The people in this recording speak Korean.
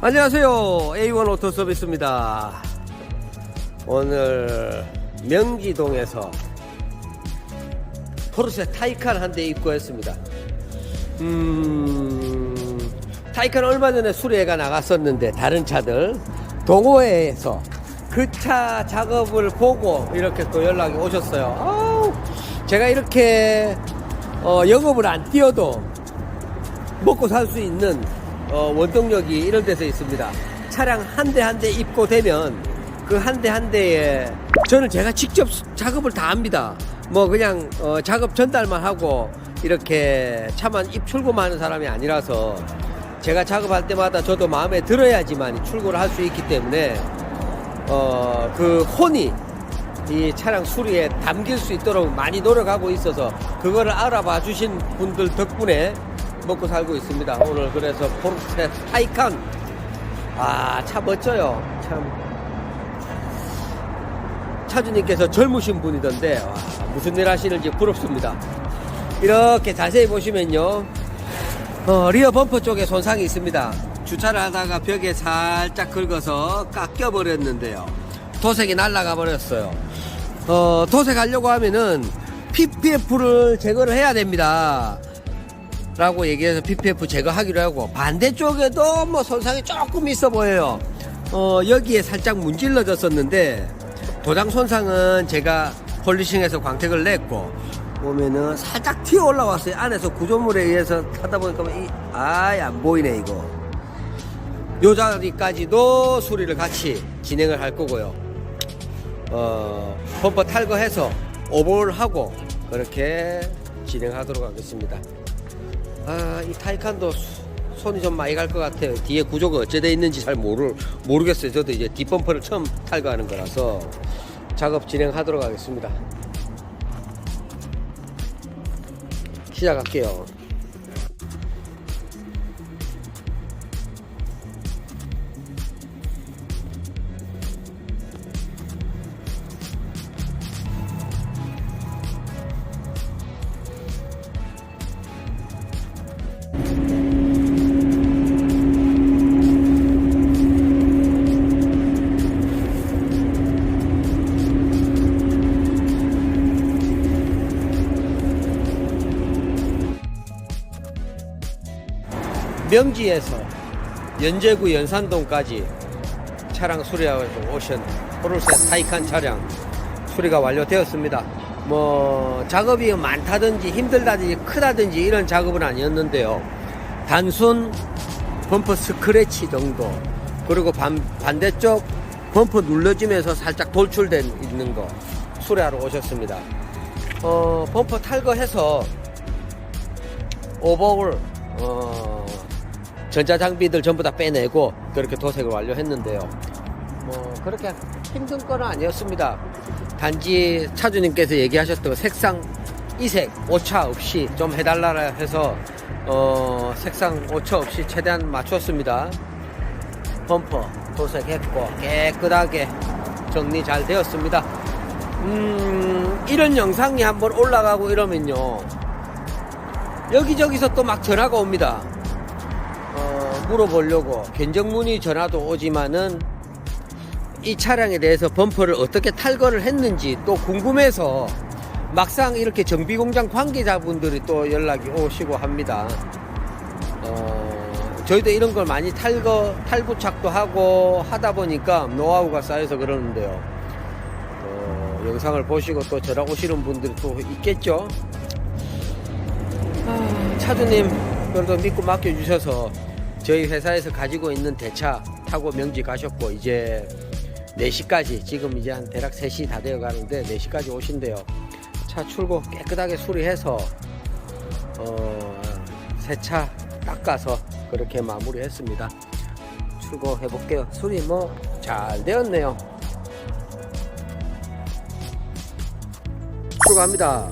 안녕하세요. A1 오토 서비스입니다. 오늘 명지동에서 포르쉐 타이칸 한 대 입고했습니다. 음, 타이칸 얼마 전에 수리회가 나갔었는데 다른 차들 동호회에서 그 차 작업을 보고 이렇게 또 연락이 오셨어요. 아우, 제가 이렇게 어, 영업을 안 뛰어도 먹고 살 수 있는 어, 원동력이 이런 데서 있습니다. 차량 한 대 한 대 입고되면 그 한 대 한 대에 저는 제가 직접 작업을 다 합니다. 뭐 그냥 어, 작업 전달만 하고 이렇게 차만 입 출고만 하는 사람이 아니라서 제가 작업할 때마다 저도 마음에 들어야지만 출고를 할 수 있기 때문에 어, 그 혼이 이 차량 수리에 담길 수 있도록 많이 노력하고 있어서 그거를 알아봐 주신 분들 덕분에 먹고 살고 있습니다. 오늘 그래서 포르쉐 타이칸 아 차 멋져요. 참 차주님께서 젊으신 분이던데 와, 무슨 일 하시는지 부럽습니다. 이렇게 자세히 보시면요. 어, 리어 범퍼 쪽에 손상이 있습니다. 주차를 하다가 벽에 살짝 긁어서 깎여 버렸는데요. 도색이 날아가 버렸어요. 어, 도색하려고 하면은 PPF를 제거를 해야 됩니다. 라고 얘기해서 PPF 제거하기로 하고 반대쪽에도 뭐 손상이 조금 있어 보여요. 어, 여기에 살짝 문질러졌었는데 도장 손상은 제가 폴리싱해서 광택을 냈고 보면은 살짝 튀어 올라왔어요. 안에서 구조물에 의해서 하다 보니까 이, 아예 안 보이네 이거. 요 자리까지도 수리를 같이 진행을 할 거고요. 어, 범퍼 탈거해서 오버홀하고 그렇게 진행하도록 하겠습니다. 아, 이 타이칸도 수- 손이 좀 많이 갈 것 같아요. 뒤에 구조가 어째 돼 있는지 잘 모르, 모르겠어요. 저도 이제 뒷범퍼를 처음 탈거하는 거라서 작업 진행하도록 하겠습니다. 시작할게요. 명지에서 연제구 연산동까지 차량 수리하고 오션 포르쉐 타이칸 차량 수리가 완료되었습니다. 뭐 작업이 많다든지 힘들다든지 크다든지 이런 작업은 아니었는데요. 단순 범퍼 스크래치 정도 그리고 반, 반대쪽 범퍼 눌러지면서 살짝 돌출된 있는 거 수리하러 오셨습니다. 어, 범퍼 탈거해서 오버홀 어, 전자장비들 전부 다 빼내고 그렇게 도색을 완료했는데요. 뭐 그렇게 힘든 건 아니었습니다. 단지 차주님께서 얘기하셨던 색상 이색 오차 없이 좀 해달라 해서 어, 색상 오차 없이 최대한 맞췄습니다. 범퍼 도색했고 깨끗하게 정리 잘 되었습니다. 음, 이런 영상이 한번 올라가고 이러면요. 여기저기서 또 막 전화가 옵니다. 어, 물어보려고 견적문의 전화도 오지만은 이 차량에 대해서 범퍼를 어떻게 탈거를 했는지 또 궁금해서 막상 이렇게 정비공장 관계자분들이 또 연락이 오시고 합니다. 어, 저희도 이런 걸 많이 탈거, 탈부착도 하고 하다 보니까 노하우가 쌓여서 그러는데요. 어, 영상을 보시고 또 전화 오시는 분들이 또 있겠죠? 아, 차주님 그래도 믿고 맡겨주셔서 저희 회사에서 가지고 있는 대차 타고 명지 가셨고 이제 4시까지 지금 이제 한 대략 3시 다 되어 가는데 4시까지 오신대요. 차 출고 깨끗하게 수리해서 어, 새차 닦아서 그렇게 마무리했습니다. 출고해 볼게요. 수리 뭐 잘 되었네요. 출고합니다